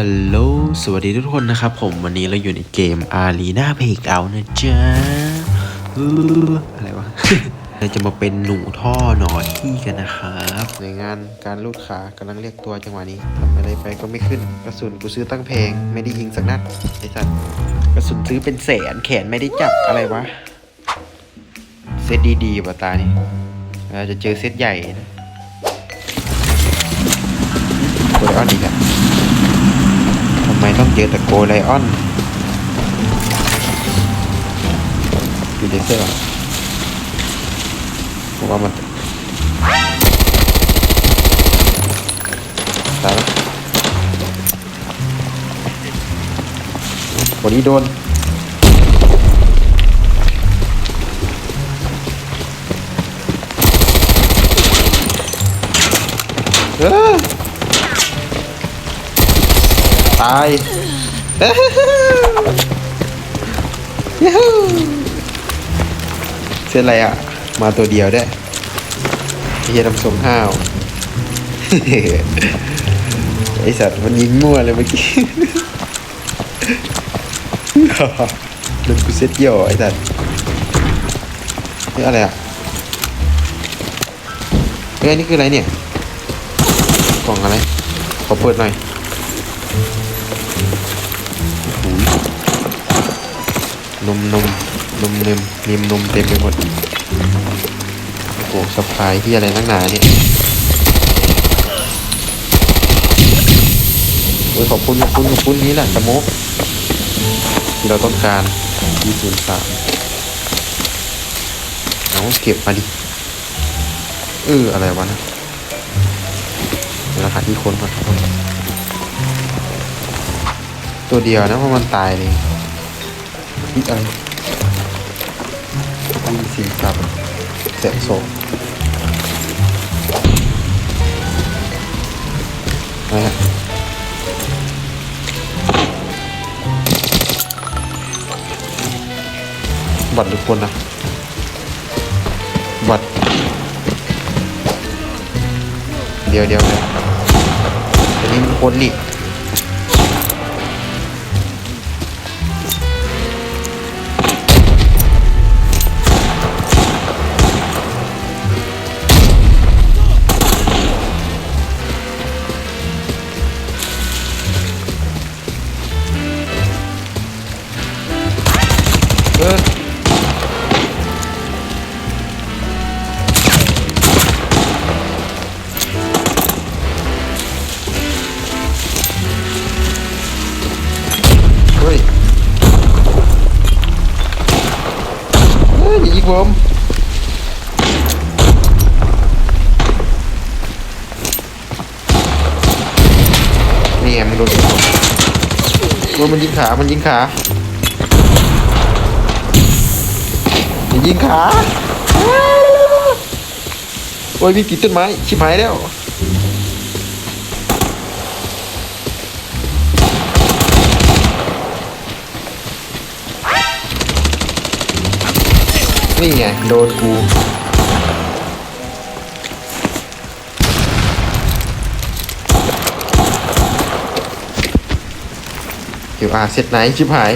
ฮัลโหล สวัสดีทุกคนนะครับผมวันนี้เราอยู่ในเกม Arena p l a y o u t นะจ๊ะ อะไรวะเราจะมาเป็นหนูท่อหนอที่กันนะครับในงานการลูดขากำลังเรียกตัวจังหวะนี้ทำอะไรไปก็ไม่ขึ้น กระสุนกูซื้อตั้งแพงไม่ได้ยิงสักนัดไอ้สัตว์กระสุนซื้อเป็นแสนแขนไม่ได้จับอะไรวะ เซตดีๆป่ะตานี่เราจะเจอเซตใหญ่นะโคเรออนอีกอะทำไม ต้องเจอต่โกไลออนดูเดเซอร์ผมว่ามันตายแล้วคนนี้โดนเออ ตายยูฮูเส้นอะไรอะ มาตัวเดียวได้วยเฮียทำสมห้าว ไอสัตว์มันยิงมั่วเลยเมื่อกี้โดนกูเซ็ตเดี่ยวไอสัตว์นี่อะไรอะเฮ้ยนี่คืออะไรเนี่ย กล่องอะไร ขอเปิดหน่อย นมนมนมเนมเนมนมเต็มไปหมดโอ้โหสะพายที่อะไรนักหนาเนี่ยโอ้ยขอบคุณขอบคุณขอบคุณนี้แหละสโมกที่เราต้องการที่ศูนย์สามเอาเก็บมาดิเอออะไรวะนะราหาที่คนก่อนตัวเดียวนะเพราะมันตายเลย อีกอะไรมีสียงสับเสะโศกอะฮะบัตรหรือคนนะ บัตร เดี๋ยวเดี๋ยวเดี๋ยวอันนี้มันโคนนี่เอ ผมนี่ไงมันโดนยิงว่ามันยิงขา มันยิงขามันยิงขา โอ้ยมีกี่ต้นไม้ ชิบหายแล้ว นี่ไงโดนกูเดี๋ยวอาเสร็จไหนชิบหาย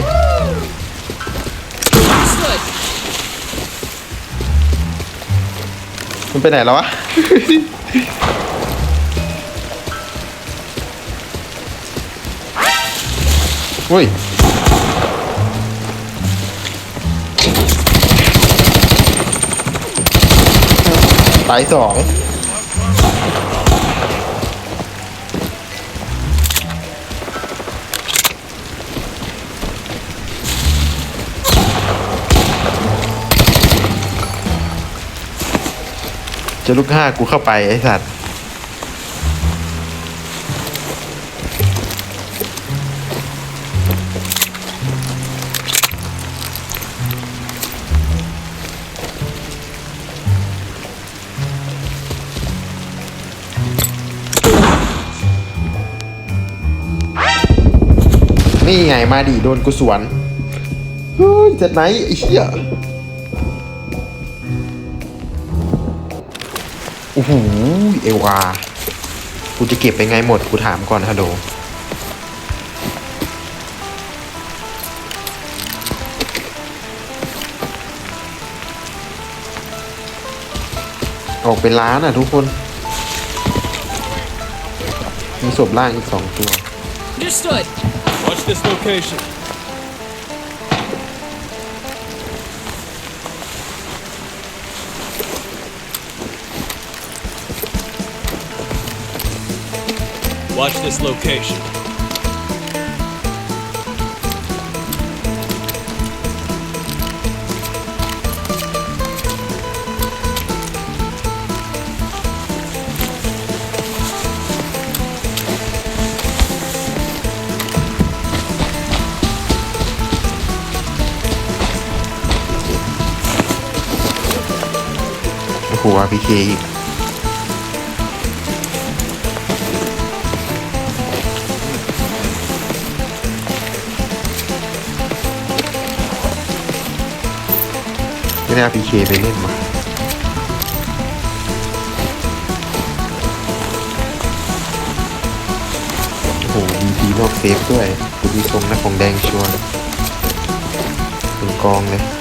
มันไปไหนแล้ววะ อุ้ย ตายสองจะลุกห้ากูเข้าไปไอ้สัตว์ นี่ไงมาดีโดนกูสวนเฮ้ยเจ็ไหนไอ้เหี้ยอู้หูเอวอากูจะเก็บไปไงหมดกูถามก่อนฮะโดออกเป็นล้านอะทุกคน มีศพล่างอีกสองตัว Understood Watch this location. Watch this location. โอ้โห RPK อีกไม่ได้ RPK ไปเล่นมาโอ้โหมีพีนอกเซฟด้วยกูดูทรงนะของแดงชวร์เป็นกองเลย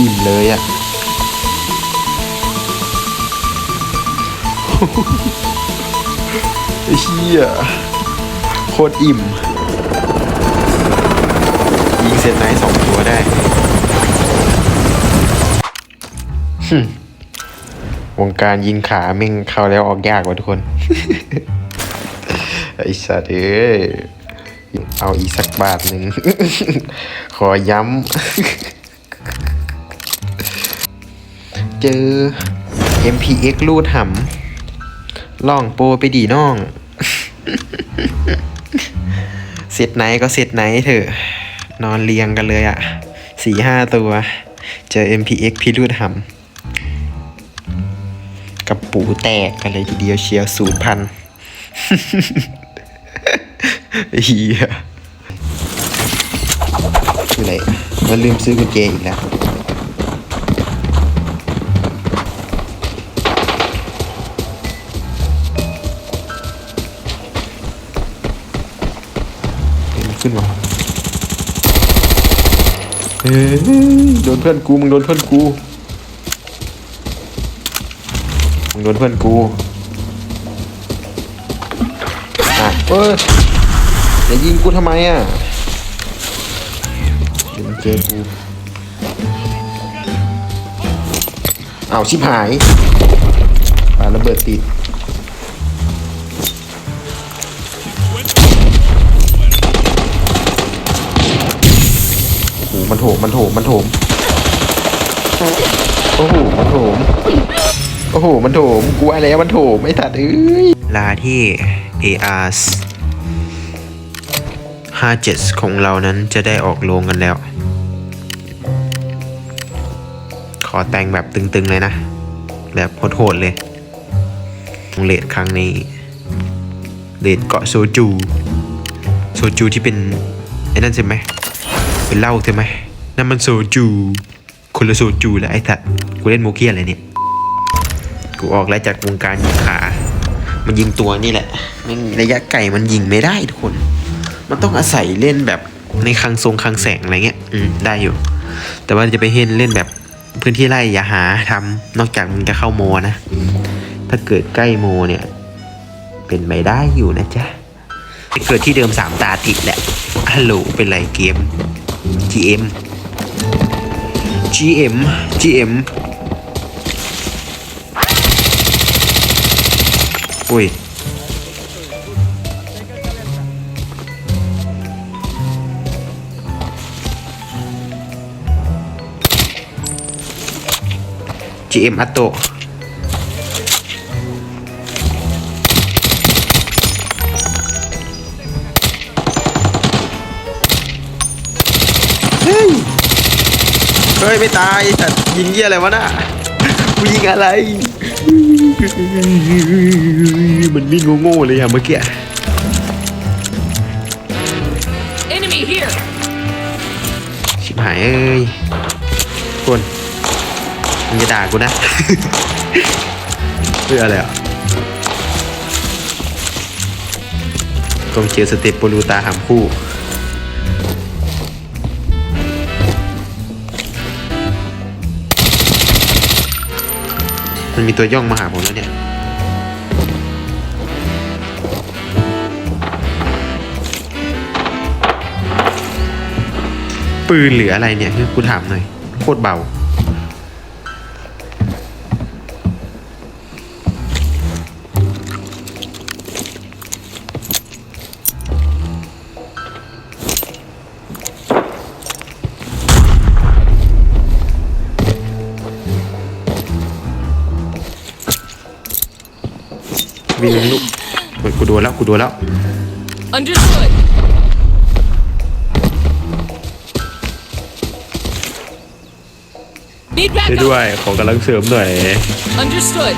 อิ่มเลยอะ่ะไอ้เชี่ยโคตรอิ่ม ยิงเซตไนท์สองตัวได้ฮึวงการยิงขาแม่งเข้าแล้วออกยากว่ะทุกคน ไอ้สัตว์เอ้ยเอาอีสักบาทหนึ่ง ขอย้ำ เจอ MPX รูดหำล่องโปรไปดีน้องเสร็จไหนก็เสร็จไหนเถอะ นอนเรียงกันเลยอะสี่ห้าตัว เจอ MPX พี่รูดหำกับปูแตกกันเลยทีเดียวเชียวศูนย์พันเฮียคืออะไรมันลืมซื้อกุญแจอีกแล้ว ขึ้นมาเฮ้ยโดนเพื่อนกูมึงโดนเพื่อนกูมึงโดนเพื่อนกูอะเอ้ยอย่ายิงกูทำไมอะเดี๋ยวมันเจอกูอ้าวชิบหายปาระเบิดติด มันโถมมันโถมโอ้โหมันโถมโอ้โหมันโถมกูว่าแล้วมันโถมไม่ตัดเอ้ยลาที่ AR 57 ของเรานั้นจะได้ออกโรงกันแล้ว ขอแต่งแบบตึงๆเลยนะ แบบโหดๆเลยเลดครั้งนี้เลดเกาะโซจู โซจูที่เป็นไอ้นั่นใช่ไหมเป็นเหล้าใช่ไหม นั่นมันโซจูคนละโซจูแหละไอ้สัตว์กูเล่นโมเกียอะไรเนี่ย กูออกแล้วจากวงการยิงขา มันยิงตัวนี่แหละม่งระยะไกลมันยิงไม่ได้ทุกคน มันต้องอาศัยเล่นแบบในคังทรงคังแสงอะไรเงี้ย อืมได้อยู่ แต่ว่าจะไปเห็นเล่นแบบพื้นที่ไร่อย่าหาทำนอกจากมึงจะเข้าโมนะ ถ้าเกิดใกล้โมเนี่ย เป็นไปได้อยู่นะจ๊ะเกิดที่เดิมสามตาติดแหละฮัลโหลเป็นไรเกม GM GM GM อุ้ย GM อัตโเฮ้ยไม่ตายแต่ยิงเยี่ยอะไรวะน่ะกูยิงอะไร มันวิ่งโง่ๆเลยอะเมื่อกี้ Enemy here. ชิบหายเอ้ยทุกคนมึงจะด่ากูนะ เพื่ออะไรอะกองเชียร์สเต็ปโปลูตาหามคู่ มันมีตัวย่องมาหาผมแล้วเนี่ยปืนเหลืออะไรเนี่ยคือกูถามหน่อยโคตรเบา วิ่งลูกเฮ้ยกูโดนแล้วกูโดนแล้ว Understood. Need ช่วย backup. ด้วยขอกำลังเสริมหน่อย Understood.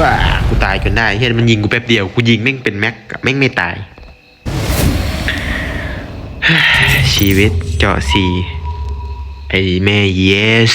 ว้ากูตายจนได้เฮ้ยมันยิงกูแป๊บเดียว กูยิงแม่งเป็นแม็กกับแม่งไม่ตาย ชีวิตเจาะสีไอแม่ yes